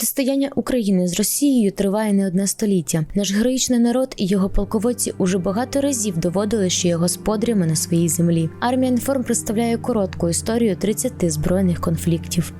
Протистояння України з Росією триває не одне століття. Наш героїчний народ і його полководці уже багато разів доводили, що є господарями на своїй землі. Армія інформ представляє коротку історію 30 збройних конфліктів.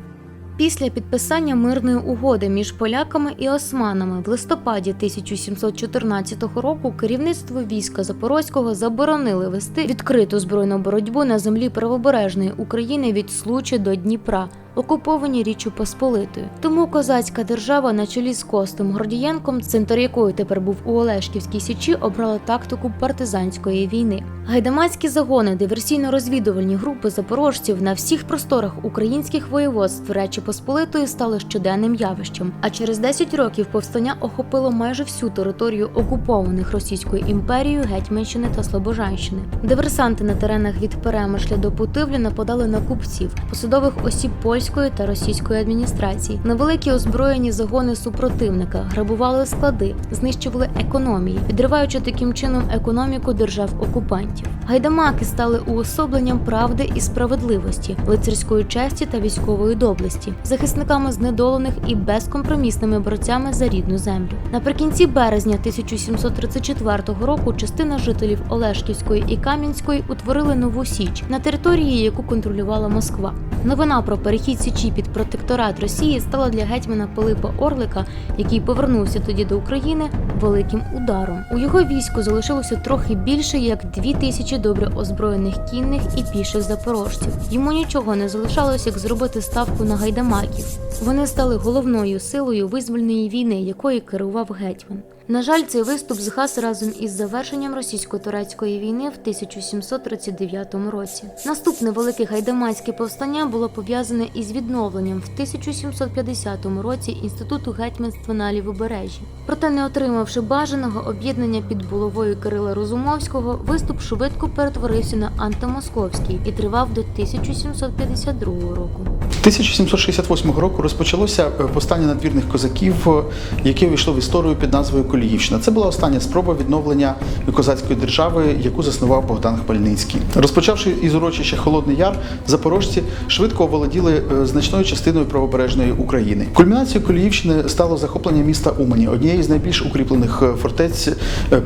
Після підписання мирної угоди між поляками і османами в листопаді 1714 року керівництво війська Запорозького заборонили вести відкриту збройну боротьбу на землі правобережної України від Случі до Дніпра, окуповані Річчю Посполитою. Тому козацька держава на чолі з Костом Гордієнком, центр якої тепер був у Олешківській січі, обрала тактику партизанської війни. Гайдамацькі загони, диверсійно-розвідувальні групи запорожців на всіх просторах українських воєводств Речі Посполитої стали щоденним явищем. А через 10 років повстання охопило майже всю територію окупованих Російською імперією Гетьманщини та Слобожанщини. Диверсанти на теренах від Перемишля до Путивлі нападали на купців, посадових осіб польської та російської адміністрації, на великі озброєні загони супротивника, грабували склади, знищували економії, підриваючи таким чином економіку держав-окупантів. Гайдамаки стали уособленням правди і справедливості, лицарської честі та військової доблесті, захисниками знедолених і безкомпромісними борцями за рідну землю. Наприкінці березня 1734 року частина жителів Олешківської і Кам'янської утворили нову січ на території, яку контролювала Москва. Новина про перехід січі під протекторат Росії стала для гетьмана Пилипа Орлика, який повернувся тоді до України, великим ударом. У його війську залишилося трохи більше як дві тисячі добре озброєних кінних і піших запорожців. Йому нічого не залишалося, як зробити ставку на гайдамаків. Вони стали головною силою визвольної війни, якою керував гетьман. На жаль, цей виступ згас разом із завершенням російсько-турецької війни в 1739 році. Наступне велике гайдамацьке повстання було пов'язане із відновленням в 1750 році інституту гетьманства на лівобережжі. Проте, не отримавши бажаного об'єднання під булавою Кирила Розумовського, виступ швидко перетворився на антимосковський і тривав до 1752 року. 1768 року розпочалося е, повстання надвірних козаків, е, яке увійшло в історію під назвою Коліївщина. Це була остання спроба відновлення козацької держави, яку заснував Богдан Хмельницький. Розпочавши із урочища Холодний Яр, запорожці швидко оволоділи е, значною частиною правобережної України. Кульмінацією Коліївщини стало захоплення міста Умані, однієї з найбільш укріплених фортець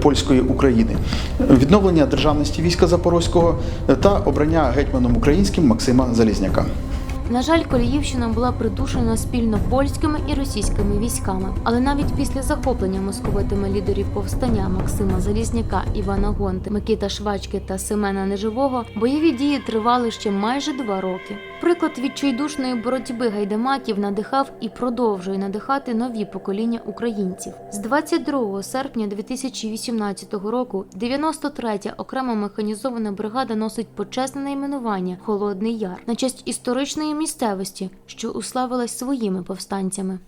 польської України, відновлення державності війська Запорозького та обрання гетьманом українським Максима Залізняка. На жаль, Коліївщина була придушена спільно польськими і російськими військами. Але навіть після захоплення московитими лідерів повстання Максима Залізняка, Івана Гонти, Микита Швачки та Семена Неживого бойові дії тривали ще майже два роки. Приклад відчайдушної боротьби гайдамаків надихав і продовжує надихати нові покоління українців. З 22 серпня 2018 року 93-я окрема механізована бригада носить почесне найменування Холодний Яр на честь історичної місцевості, що уславилась своїми повстанцями.